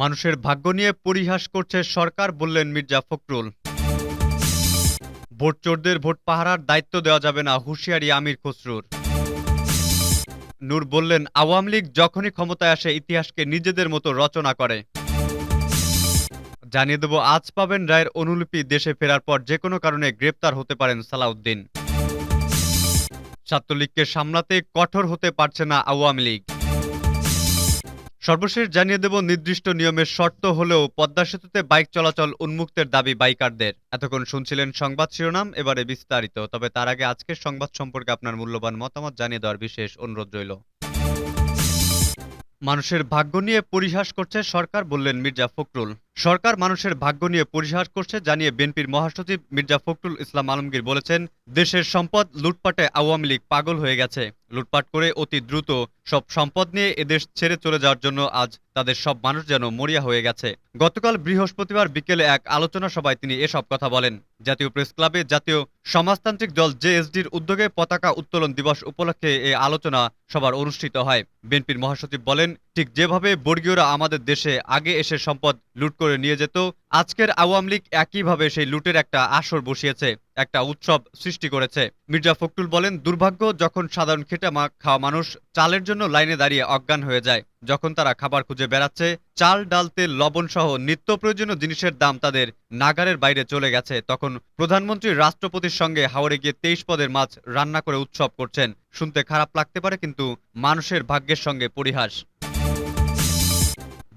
মানুষের ভাগ্য নিয়ে পরিহাস করছে সরকার বললেন মির্জা ফখরুল। ভোট চোরদের ভোট পাহারার দায়িত্ব দেওয়া যাবে না, হুঁশিয়ারি আমির খসরুর। নূর বললেন, আওয়ামী লীগ যখনই ক্ষমতায় আসে, ইতিহাসকে নিজেদের মতো রচনা করে। জানিয়ে দেব, আজ পাবেন রায়ের অনুলিপি, দেশে ফেরার পর যে কোনো কারণে গ্রেপ্তার হতে পারেন সালাউদ্দিন। ছাত্রলীগকে সামলাতে কঠোর হতে পারছে না আওয়ামী লীগ। সর্বশেষ জানিয়ে দেব, নির্দিষ্ট নিয়মের শর্ত হলেও পদ্মা সেতুতে বাইক চলাচল উন্মুক্তের দাবি বাইকারদের। এতক্ষণ শুনছিলেন সংবাদ শিরোনাম, এবারে বিস্তারিত। তবে তার আগে আজকের সংবাদ সম্পর্কে আপনার মূল্যবান মতামত জানিয়ে দেওয়ার বিশেষ অনুরোধ রইল। মানুষের ভাগ্য নিয়ে পরিহাস করছে সরকার, বললেন মির্জা ফখরুল। সরকার মানুষের ভাগ্য নিয়ে পরিহাস করছে, জানিয়ে বিএনপির মহাসচিব মির্জা ফখরুল ইসলাম আলমগীর বলেছেন, দেশের সম্পদ লুটপাটে আওয়ামী লীগ পাগল হয়ে গেছে। লুটপাট করে অতি দ্রুত সব সম্পদ নিয়ে এদেশ ছেড়ে চলে যাওয়ার জন্য আজ তাদের সব মানুষ যেন মরিয়া হয়ে গেছে। গতকাল বৃহস্পতিবার বিকেলে এক আলোচনা সভায় তিনি এসব কথা বলেন। জাতীয় প্রেস ক্লাবে জাতীয় সমাজতান্ত্রিক দল জেএসডির উদ্যোগে পতাকা উত্তোলন দিবস উপলক্ষে এই আলোচনা সভার অনুষ্ঠিত হয়। বিএনপির মহাসচিব বলেন, ঠিক যেভাবে বর্গীয়রা আমাদের দেশে আগে এসে সম্পদ লুট করে নিয়ে যেত। আজকের আওয়ামী লীগ একইভাবে সেই লুটের একটা আসর বসিয়েছে, একটা উৎসব সৃষ্টি করেছে। মির্জা ফখরুল বলেন, দুর্ভাগ্য, যখন সাধারণ খেটে মা- খাওয়া মানুষ চালের জন্য লাইনে দাঁড়িয়ে অজ্ঞান হয়ে যায়, যখন তারা খাবার খুঁজে বেড়াচ্ছে, চাল, ডাল, তেল লবণ সহ নিত্য প্রয়োজনীয় জিনিসের দাম তাদের নাগারের বাইরে চলে গেছে। তখন প্রধানমন্ত্রী রাষ্ট্রপতির সঙ্গে হাওড়ে গিয়ে তেইশ পদের মাছ রান্না করে উৎসব করছেন। শুনতে খারাপ লাগতে পারে, কিন্তু মানুষের ভাগ্যের সঙ্গে পরিহাস।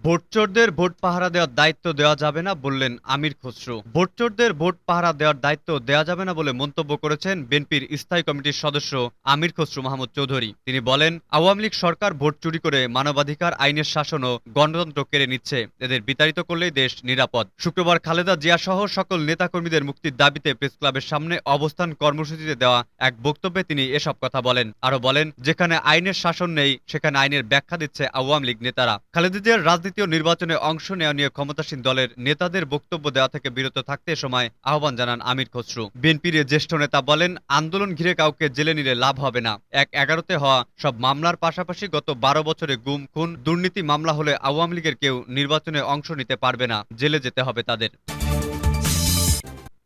ভোটচোরদের ভোট পাহারা দেওয়ার দায়িত্ব দেওয়া যাবে না বললেন আমির খসরু। ভোটচোরদের ভোট পাহারা দেওয়ার দায়িত্ব দেওয়া যাবে না বলে মন্তব্য করেছেন বিএনপির স্থায়ী কমিটির সদস্য আমির খসরু মাহমুদ চৌধুরী। তিনি বলেন, আওয়ামী লীগ সরকার ভোট চুরি করে মানবাধিকার, আইনের শাসন ও গণতন্ত্র কেড়ে নিচ্ছে। এদের বিতাড়িত করলেই দেশ নিরাপদ। শুক্রবার খালেদা জিয়া সহ সকল নেতাকর্মীদের মুক্তির দাবিতে প্রেস ক্লাবের সামনে অবস্থান কর্মসূচিতে দেওয়া এক বক্তব্যে তিনি এসব কথা বলেন। আরও বলেন, যেখানে আইনের শাসন নেই, সেখানে আইনের ব্যাখ্যা দিচ্ছে আওয়ামী লীগ নেতারা। খালেদা জিয়ার রাজনীতি ও নির্বাচনে অংশ নেওয়া নিয়ে ক্ষমতাসীন দলের নেতাদের বক্তব্য দেওয়া থেকে বিরত থাকতে সময় আহ্বান জানান আমির খসরু। বিএনপির জ্যেষ্ঠ নেতা বলেন, আন্দোলন ঘিরে কাউকে জেলে নিলে লাভ হবে না। এক এগারোতে হওয়া সব মামলার পাশাপাশি গত বারো বছরে গুম, খুন, দুর্নীতি মামলা হলে আওয়ামী লীগের কেউ নির্বাচনে অংশ নিতে পারবে না। জেলে যেতে হবে তাদের।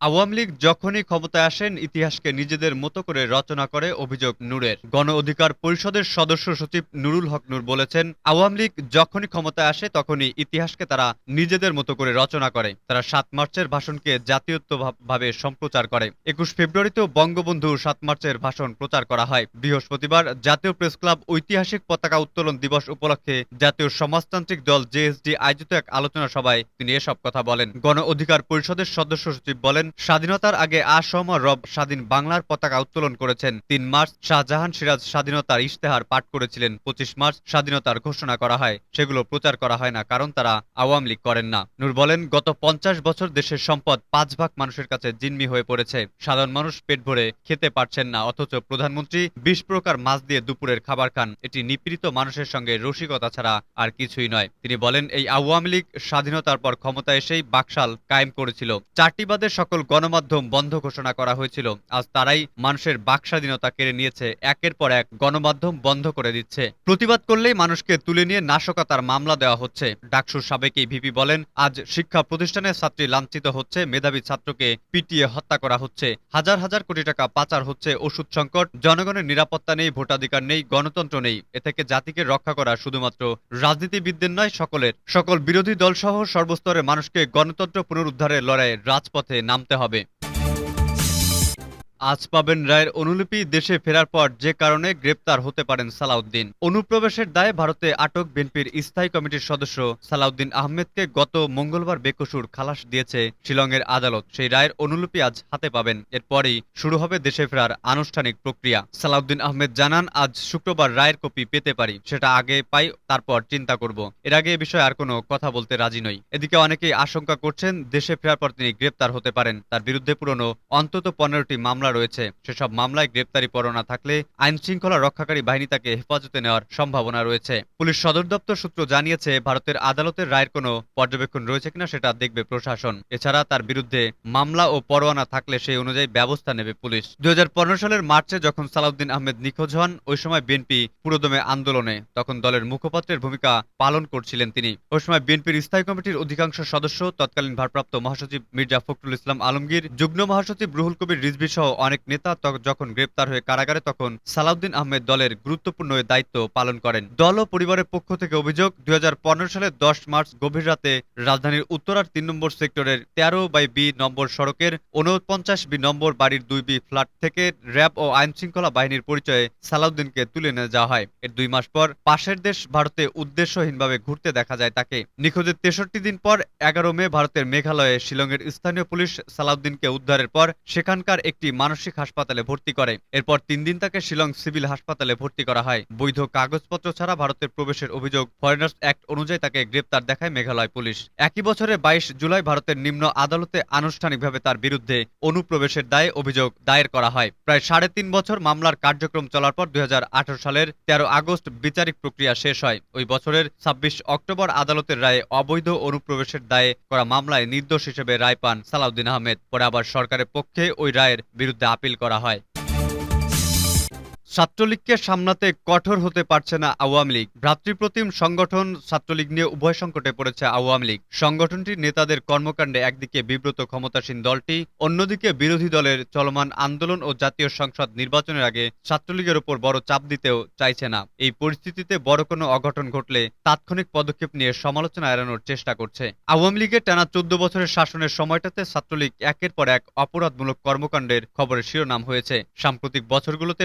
আওয়ামী লীগ যখনই ক্ষমতায় আসেন, ইতিহাসকে নিজেদের মতো করে রচনা করে অভিযোগ নূরের। গণ অধিকার পরিষদের সদস্য সচিব নুরুল হক নূর বলেছেন, আওয়ামী লীগ যখনই ক্ষমতায় আসে, তখনই ইতিহাসকে তারা নিজেদের মতো করে রচনা করে। তারা সাত মার্চের ভাষণকে জাতীয়ত্বভাবে সম্প্রচার করে। একুশ ফেব্রুয়ারিতেও বঙ্গবন্ধু সাত মার্চের ভাষণ প্রচার করা হয়। বৃহস্পতিবার জাতীয় প্রেস ক্লাব ঐতিহাসিক পতাকা উত্তোলন দিবস উপলক্ষে জাতীয় সমাজতান্ত্রিক দল জেএসডি আয়োজিত এক আলোচনা সভায় তিনি এসব কথা বলেন। গণ অধিকার পরিষদের সদস্য সচিব বলেন স্বাধীনতার আগে আসম রব স্বাধীন বাংলার পতাকা উত্তোলন করেছেন। তিন মার্চ শাহজাহান সিরাজ স্বাধীনতার ইশতেহার পাঠ করেছিলেন। পঁচিশ মার্চ স্বাধীনতার ঘোষণা করা হয়। সেগুলো প্রচার করা হয় না, কারণ তারা আওয়ামী লীগ করেন না। নূর বলেন, গত পঞ্চাশ বছর দেশের সম্পদ পাঁচ ভাগ মানুষের কাছে জিম্মি হয়ে পড়েছে। সাধারণ মানুষ পেট ভরে খেতে পারছেন না, অথচ প্রধানমন্ত্রী বিশ প্রকার মাছ দিয়ে দুপুরের খাবার খান। এটি নিপীড়িত মানুষের সঙ্গে রসিকতা ছাড়া আর কিছুই নয়। তিনি বলেন, এই আওয়ামী লীগ স্বাধীনতার পর ক্ষমতা এসেই বাকশাল কায়েম করেছিল। চারটি বাদে সকল গণমাধ্যম বন্ধ ঘোষণা করা হয়েছিল। আজ তারাই মানুষের বাক স্বাধীনতা কেড়ে নিয়েছে। একের পর এক গণমাধ্যম বন্ধ করে দিচ্ছে। প্রতিবাদ করলেই মানুষকে তুলে নিয়ে নাশকতার মামলা দেওয়া হচ্ছে। ডাকসুর সাবেক ভিপি বলেন, আজ শিক্ষা প্রতিষ্ঠানে ছাত্রী লাঞ্ছিত হচ্ছে, মেধাবী ছাত্রকে পিটিয়ে হত্যা করা হচ্ছে। হাজার হাজার কোটি টাকা পাচার হচ্ছে ওষুধ সংকট, জনগণের নিরাপত্তা নেই, ভোটাধিকার নেই, গণতন্ত্র নেই। এ থেকে জাতিকে রক্ষা করা শুধুমাত্র রাজনীতিবিদদের নয়, সকলের। সকল বিরোধী দল সহ সর্বস্তরের মানুষকে গণতন্ত্র পুনরুদ্ধারের লড়াইয়ে রাজপথে নামতে হবে আজ পাবেন রায়ের অনুলিপি দেশে ফেরার পর যে কারণে গ্রেপ্তার হতে পারেন সালাউদ্দিন। অনুপ্রবেশের দায়ে ভারতে আটক বিএনপির স্থায়ী কমিটির সদস্য সালাউদ্দিন আহমেদকে গত মঙ্গলবার বেকসুর খালাস দিয়েছে শিলংয়ের আদালত। সেই রায়ের অনুলিপি আজ হাতে পাবেন। এরপরেই শুরু হবে দেশে ফেরার আনুষ্ঠানিক প্রক্রিয়া। সালাউদ্দিন আহমেদ জানান, আজ শুক্রবার রায়ের কপি পেতে পারি, সেটা আগে পাই, তারপর চিন্তা করব। এর আগে এ বিষয়ে আর কোনো কথা বলতে রাজি নই। এদিকে অনেকেই আশঙ্কা করছেন, দেশে ফেরার পর তিনি গ্রেপ্তার হতে পারেন। তার বিরুদ্ধে পুরনো অন্তত পনেরোটি মামলা রয়েছে। সেসব মামলায় গ্রেপ্তারি পরোয়ানা থাকলে আইন শৃঙ্খলা রক্ষাকারী বাহিনী তাকে হেফাজতে নেওয়ার সম্ভাবনা রয়েছে। পুলিশ সদর দপ্তর সূত্র জানিয়েছে, ভারতের আদালতের রায়ের কোনো পর্যবেক্ষণ রয়েছে কিনা সেটা দেখবে প্রশাসন। এছাড়া তার বিরুদ্ধে মামলা ও পরোয়ানা থাকলে সেই অনুযায়ী ব্যবস্থা নেবে পুলিশ। দুই সালের মার্চে যখন সালাউদ্দিন আহমেদ নিখোঁজ হন, ওই সময় বিএনপি পুরোদমে আন্দোলনে, তখন দলের মুখপাত্রের ভূমিকা পালন করছিলেন তিনি। ওই সময় বিএনপির স্থায়ী কমিটির অধিকাংশ সদস্য তৎকালীন ভারপ্রাপ্ত মহাসচিব মির্জা ফখরুল ইসলাম আলমগীর, যুগ্ম মহাসচিব রুহুল কবির রিজভি সহ অনেক নেতা যখন গ্রেপ্তার হয়ে কারাগারে, তখন সালাউদ্দিন আহমেদ দলের গুরুত্বপূর্ণ দায়িত্ব পালন করেন। দল ও পরিবারের পক্ষ থেকে অভিযোগ, দুই সালের দশ মার্চ গভীর রাতে রাজধানীর উত্তরার তিন নম্বর সেক্টরের তেরো বাই বি নম্বর সড়কের উনপঞ্চাশ বি নম্বর বাড়ির দুই বি ফ্ল্যাট থেকে র্যাব ও আইন শৃঙ্খলা বাহিনীর পরিচয়ে সালাউদ্দিনকে তুলে নিয়ে যাওয়া হয়। এর দুই মাস পর পাশের দেশ ভারতে উদ্দেশ্যহীনভাবে ঘুরতে দেখা যায় তাকে। নিখোঁজের তেষট্টি দিন পর এগারো মে ভারতের মেঘালয়ে শিলংয়ের স্থানীয় পুলিশ সালাউদ্দিনকে উদ্ধারের পর সেখানকার একটি মানসিক হাসপাতালে ভর্তি করে। এরপর তিন দিন তাকে শিলং সিভিল হাসপাতালে ভর্তি করা হয়। বৈধ কাগজপত্র ছাড়া ভারতের প্রবেশের অভিযোগ ফরেনার্স অ্যাক্ট অনুযায়ী তাকে গ্রেপ্তার দেখায় মেঘালয় পুলিশ। একই বছরে বাইশ জুলাই ভারতের নিম্ন আদালতে আনুষ্ঠানিকভাবে তার বিরুদ্ধে অনুপ্রবেশের দায়ে অভিযোগ দায়ের করা হয়। প্রায় সাড়ে তিন বছর মামলার কার্যক্রম চলার পর দুই হাজার আঠেরো সালের তেরো আগস্ট বিচারিক প্রক্রিয়া শেষ হয়। ওই বছরের ছাব্বিশ অক্টোবর আদালতের রায়ে অবৈধ অনুপ্রবেশের দায়ে করা মামলায় নির্দোষ হিসেবে রায় পান সালাউদ্দিন আহমেদ। পরে আবার সরকারের পক্ষে ওই রায়ের বিরুদ্ধে আপিল করা হয়। ছাত্রলীগকে সামলাতে কঠোর হতে পারছে না আওয়ামী লীগ। ভ্রাতৃপ্রতিম সংগঠন ছাত্রলীগ নিয়ে উভয় সংকটে পড়েছে আওয়ামী লীগ। সংগঠনটির নেতাদের কর্মকাণ্ডে একদিকে বিব্রত ক্ষমতাসীন দলটি, অন্যদিকে বিরোধী দলের চলমান আন্দোলন ও জাতীয় সংসদ নির্বাচনের আগে ছাত্রলীগের উপর বড় চাপ দিতেও চাইছে না। এই পরিস্থিতিতে বড় কোনো অঘটন ঘটলে তাৎক্ষণিক পদক্ষেপ নিয়ে সমালোচনা এড়ানোর চেষ্টা করছে। আওয়ামী লীগের টানা চোদ্দ বছরের শাসনের সময়টাতে ছাত্রলীগ একের পর এক অপরাধমূলক কর্মকাণ্ডের খবরের শিরোনাম হয়েছে। সাম্প্রতিক বছরগুলোতে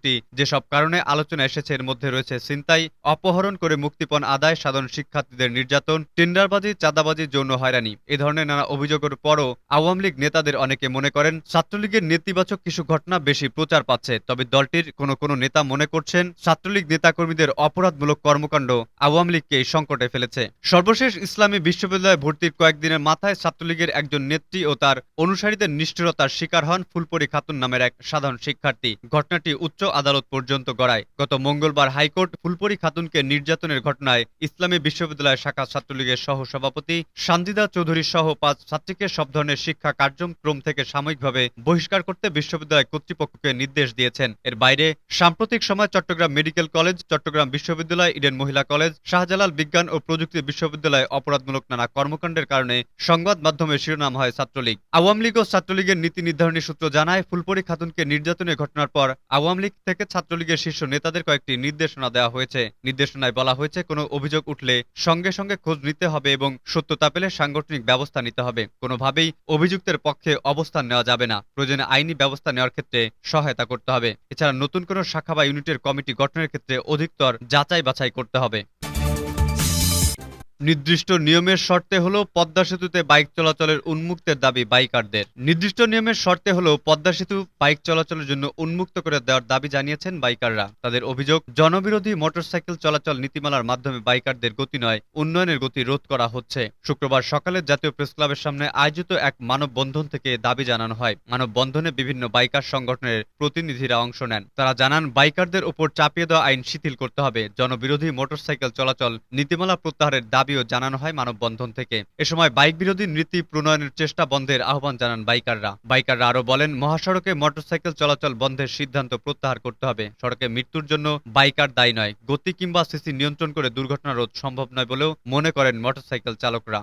সংগঠনটি যেসব কারণে আলোচনা এসেছে, এর মধ্যে রয়েছে ছিনতাই, অপহরণ করে মুক্তিপণ আদায়, সাধারণ শিক্ষার্থীদের নির্যাতন, টেন্ডারবাজি, চাঁদাবাজি, যৌন হয়রানি। এ ধরনের নানা অভিযোগের পরও আওয়ামী লীগ নেতাদের অনেকে মনে করেন, ছাত্রলীগের নেতিবাচক কিছু ঘটনা বেশি প্রচার পাচ্ছে। তবে দলটির কোনো কোনো নেতা মনে করছেন, ছাত্রলীগ নেতাকর্মীদের অপরাধমূলক কর্মকাণ্ড আওয়ামী লীগকে এই সংকটে ফেলেছে। সর্বশেষ ইসলামী বিশ্ববিদ্যালয়ে ভর্তির কয়েকদিনের মাথায় ছাত্রলীগের একজন নেত্রী ও তার অনুসারীদের নিষ্ঠুরতার শিকার হন ফুলপরি খাতুন নামের এক সাধারণ শিক্ষার্থী। ঘটনাটি উচ্চ আদালত পর্যন্ত গড়ায়। গত মঙ্গলবার হাইকোর্ট ফুলপরি খাতুনকে নির্যাতনের ঘটনায় ইসলামী বিশ্ববিদ্যালয় শাখা ছাত্রলীগের সহ সভাপতি সানজিদা চৌধুরী সহ পাঁচ ছাত্রীকে সব ধরনের শিক্ষা কার্যক্রম থেকে সাময়িকভাবে বহিষ্কার করতে বিশ্ববিদ্যালয় কর্তৃপক্ষকে নির্দেশ দিয়েছেন। এর বাইরে সাম্প্রতিক সময় চট্টগ্রাম মেডিকেল কলেজ, চট্টগ্রাম বিশ্ববিদ্যালয়, ইডেন মহিলা কলেজ, শাহজালাল বিজ্ঞান ও প্রযুক্তি বিশ্ববিদ্যালয়ে অপরাধমূলক নানা কর্মকাণ্ডের কারণে সংবাদ মাধ্যমে শিরোনাম হয় ছাত্রলীগ। আওয়ামী লীগ ও ছাত্রলীগের নীতি নির্ধারণী সূত্র জানায়, ফুলপরি খাতুনকে নির্যাতনের ঘটনার পর আওয়ামী লীগ থেকে ছাত্রলীগের শীর্ষ নেতাদের কয়েকটি নির্দেশনা দেওয়া হয়েছে। নির্দেশনায় বলা হয়েছে, কোনো অভিযোগ উঠলে সঙ্গে সঙ্গে খোঁজ নিতে হবে এবং সত্যতা পেলে সাংগঠনিক ব্যবস্থা নিতে হবে। কোনোভাবেই অভিযুক্তের পক্ষে অবস্থান নেওয়া যাবে না। প্রয়োজনে আইনি ব্যবস্থা নেওয়ার ক্ষেত্রে সহায়তা করতে হবে। এছাড়া নতুন কোনো শাখা বা ইউনিটের কমিটি গঠনের ক্ষেত্রে অধিকতর যাচাই বাছাই করতে হবে। নির্দিষ্ট নিয়মের শর্তে হলেও পদ্মা সেতুতে বাইক চলাচলের উন্মুক্তের দাবি বাইকারদের। নির্দিষ্ট নিয়মের শর্তে হলেও পদ্মা সেতু বাইক চলাচলের জন্য উন্মুক্ত করে দেওয়ার দাবি জানিয়েছেন বাইকাররা। তাদের অভিযোগ, জনবিরোধী মোটরসাইকেল চলাচল নীতিমালার মাধ্যমে বাইকারদের গতি নয়, উন্নয়নের গতি রোধ করা হচ্ছে। শুক্রবার সকালে জাতীয় প্রেস ক্লাবের সামনে আয়োজিত এক মানববন্ধন থেকে দাবি জানানো হয়। মানববন্ধনে বিভিন্ন বাইকার সংগঠনের প্রতিনিধিরা অংশ নেন। তারা জানান, বাইকারদের উপর চাপিয়ে দেওয়া আইন শিথিল করতে হবে। জনবিরোধী মোটরসাইকেল চলাচল নীতিমালা প্রত্যাহারের দাবিও জানানো হয় মানববন্ধন থেকে। এ সময় বাইক বিরোধী নীতি প্রণয়নের চেষ্টা বন্ধের আহ্বান জানান বাইকাররা। বাইকাররা আরও বলেন, মহাসড়কে মোটরসাইকেল চলাচল বন্ধের সিদ্ধান্ত প্রত্যাহার করতে হবে। সড়কে মৃত্যুর জন্য বাইকার দায়ী নয়, গতি কিংবা সিসি নিয়ন্ত্রণ করে দুর্ঘটনা রোধ সম্ভব নয় বলেও মনে করেন মোটরসাইকেল চালকরা।